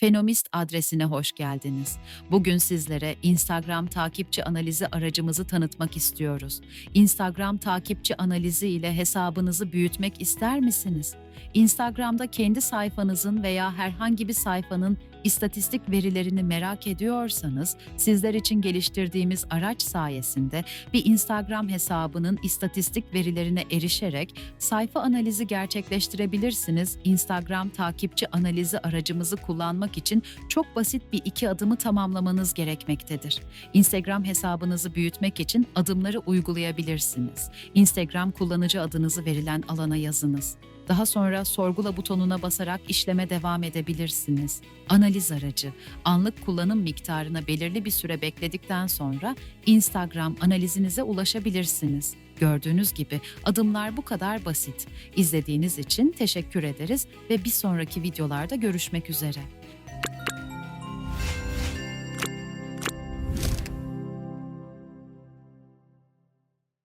Fenomist adresine hoş geldiniz. Bugün sizlere Instagram takipçi analizi aracımızı tanıtmak istiyoruz. Instagram takipçi analizi ile hesabınızı büyütmek ister misiniz? Instagram'da kendi sayfanızın veya herhangi bir sayfanın istatistik verilerini merak ediyorsanız, sizler için geliştirdiğimiz araç sayesinde bir Instagram hesabının istatistik verilerine erişerek sayfa analizi gerçekleştirebilirsiniz. Instagram takipçi analizi aracımızı kullanmak için çok basit bir iki adımı tamamlamanız gerekmektedir. Instagram hesabınızı büyütmek için adımları uygulayabilirsiniz. Instagram kullanıcı adınızı verilen alana yazınız. Daha sonra sorgula butonuna basarak işleme devam edebilirsiniz. Analiz aracı, anlık kullanım miktarına belirli bir süre bekledikten sonra Instagram analizinize ulaşabilirsiniz. Gördüğünüz gibi adımlar bu kadar basit. İzlediğiniz için teşekkür ederiz ve bir sonraki videolarda görüşmek üzere.